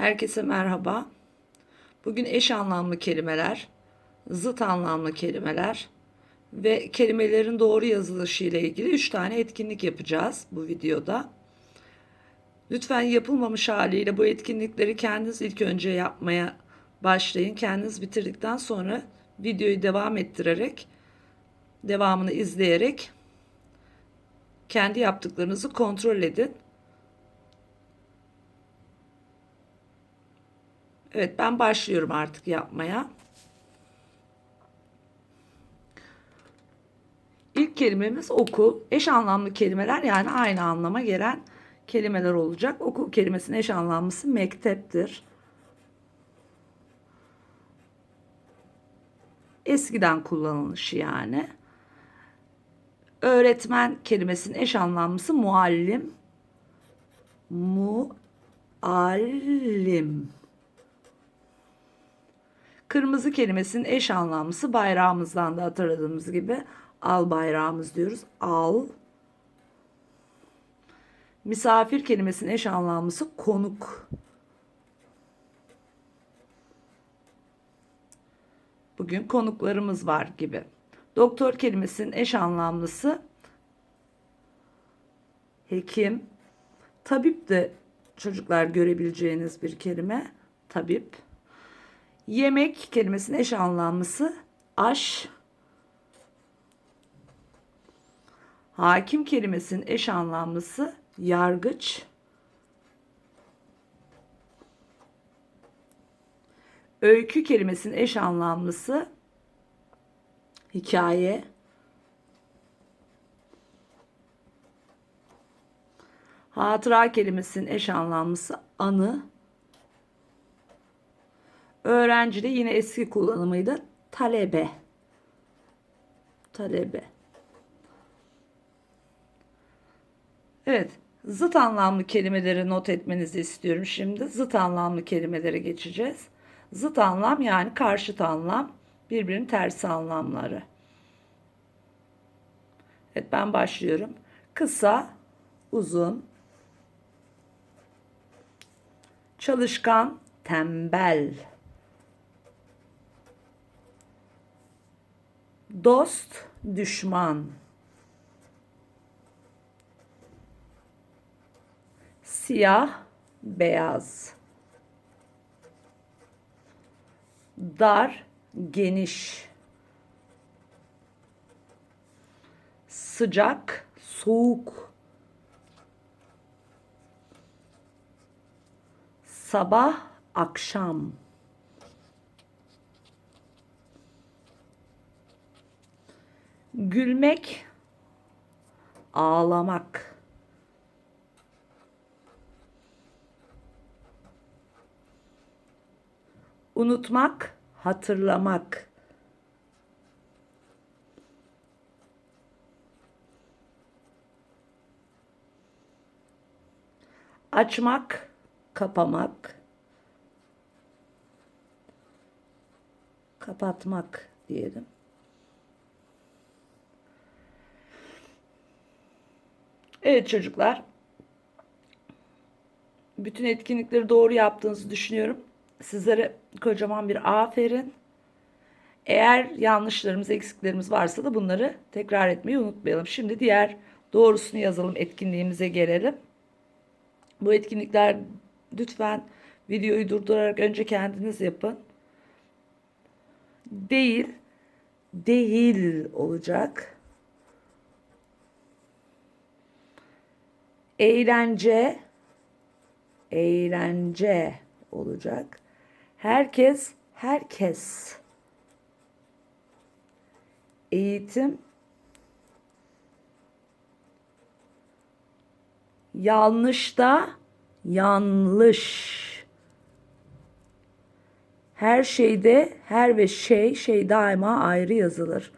Herkese merhaba. Bugün eş anlamlı kelimeler, zıt anlamlı kelimeler ve kelimelerin doğru yazılışı ile ilgili 3 tane etkinlik yapacağız bu videoda. Lütfen yapılmamış haliyle bu etkinlikleri kendiniz ilk önce yapmaya başlayın. Kendiniz bitirdikten sonra videoyu devam ettirerek, devamını izleyerek kendi yaptıklarınızı kontrol edin. Evet ben başlıyorum artık yapmaya. İlk kelimemiz okul. Eş anlamlı kelimeler yani aynı anlama gelen kelimeler olacak. Okul kelimesinin eş anlamlısı mekteptir. Eskiden kullanılışı yani. Öğretmen kelimesinin eş anlamlısı muallim. Muallim. Kırmızı kelimesinin eş anlamlısı bayrağımızdan da hatırladığımız gibi al bayrağımız diyoruz. Al. Misafir kelimesinin eş anlamlısı konuk. Bugün konuklarımız var gibi. Doktor kelimesinin eş anlamlısı hekim. Tabip de çocuklar görebileceğiniz bir kelime. Tabip. Yemek kelimesinin eş anlamlısı aş. Hakim kelimesinin eş anlamlısı yargıç. Öykü kelimesinin eş anlamlısı hikaye. Hatıra kelimesinin eş anlamlısı anı. Öğrenci de yine eski kullanımıydı. Talebe. Talebe. Evet. Zıt anlamlı kelimeleri not etmenizi istiyorum şimdi. Zıt anlamlı kelimelere geçeceğiz. Zıt anlam yani karşıt anlam. Birbirinin tersi anlamları. Evet ben başlıyorum. Kısa, uzun, çalışkan, tembel. Dost, düşman. Siyah, beyaz. Dar, geniş. Sıcak, soğuk. Sabah, akşam. Gülmek, ağlamak. Unutmak, hatırlamak. Açmak, kapamak. Kapatmak diyelim. Evet çocuklar. Bütün etkinlikleri doğru yaptığınızı düşünüyorum. Sizlere kocaman bir aferin. Eğer yanlışlarımız, eksiklerimiz varsa da bunları tekrar etmeyi unutmayalım. Şimdi diğer doğrusunu yazalım etkinliğimize gelelim. Bu etkinlikler lütfen videoyu durdurarak önce kendiniz yapın. Değil, değil olacak. Eğlence eğlence olacak. Herkes herkes eğitim yanlış da yanlış her şeyde her ve şey şey daima ayrı yazılır.